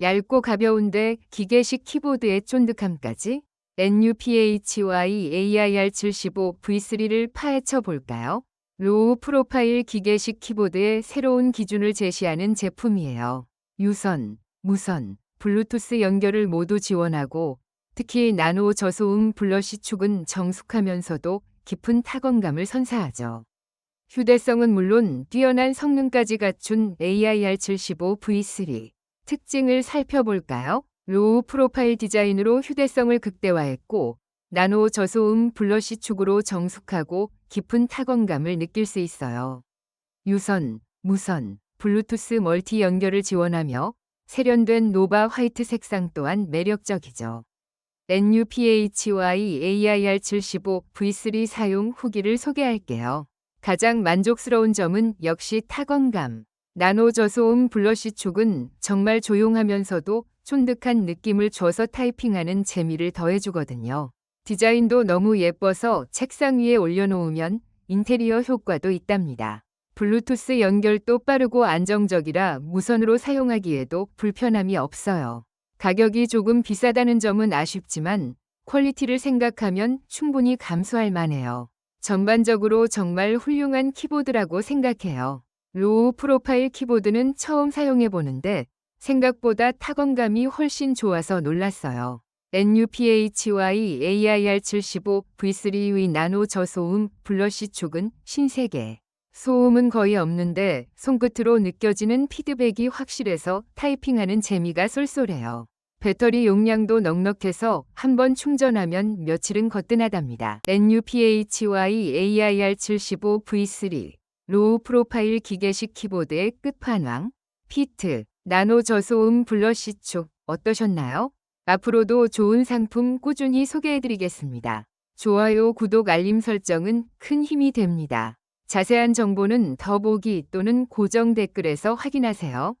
얇고 가벼운데 기계식 키보드의 쫀득함까지 NUPHY AIR75 V3를 파헤쳐 볼까요? 로우 프로파일 기계식 키보드의 새로운 기준을 제시하는 제품이에요. 유선, 무선, 블루투스 연결을 모두 지원하고 특히 나노 저소음 블러시 축은 정숙하면서도 깊은 타건감을 선사하죠. 휴대성은 물론 뛰어난 성능까지 갖춘 AIR75 V3 특징을 살펴볼까요? 로우 프로파일 디자인으로 휴대성을 극대화했고 나노 저소음 블러시 축으로 정숙하고 깊은 타건감을 느낄 수 있어요. 유선, 무선, 블루투스 멀티 연결을 지원하며 세련된 노바 화이트 색상 또한 매력적이죠. NUPHY AIR75 V3 사용 후기를 소개할게요. 가장 만족스러운 점은 역시 타건감. 나노 저소음 블러시 축은 정말 조용하면서도 쫀득한 느낌을 줘서 타이핑하는 재미를 더해주거든요. 디자인도 너무 예뻐서 책상 위에 올려놓으면 인테리어 효과도 있답니다. 블루투스 연결도 빠르고 안정적이라 무선으로 사용하기에도 불편함이 없어요. 가격이 조금 비싸다는 점은 아쉽지만 퀄리티를 생각하면 충분히 감수할 만해요. 전반적으로 정말 훌륭한 키보드라고 생각해요. 로우 프로파일 키보드는 처음 사용해 보는데 생각보다 타건감이 훨씬 좋아서 놀랐어요. NUPHY AIR75 V3V 나노 저소음 블러시 축은 신세계. 소음은 거의 없는데 손끝으로 느껴지는 피드백이 확실해서 타이핑하는 재미가 쏠쏠해요. 배터리 용량도 넉넉해서 한 번 충전하면 며칠은 거뜬하답니다. NUPHY AIR75 V3 로우 프로파일 기계식 키보드의 끝판왕 피트 나노 저소음 블러시 축 어떠셨나요? 앞으로도 좋은 상품 꾸준히 소개해드리겠습니다. 좋아요, 구독, 알림 설정은 큰 힘이 됩니다. 자세한 정보는 더보기 또는 고정 댓글에서 확인하세요.